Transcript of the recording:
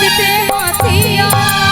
দিতে মতিয়া।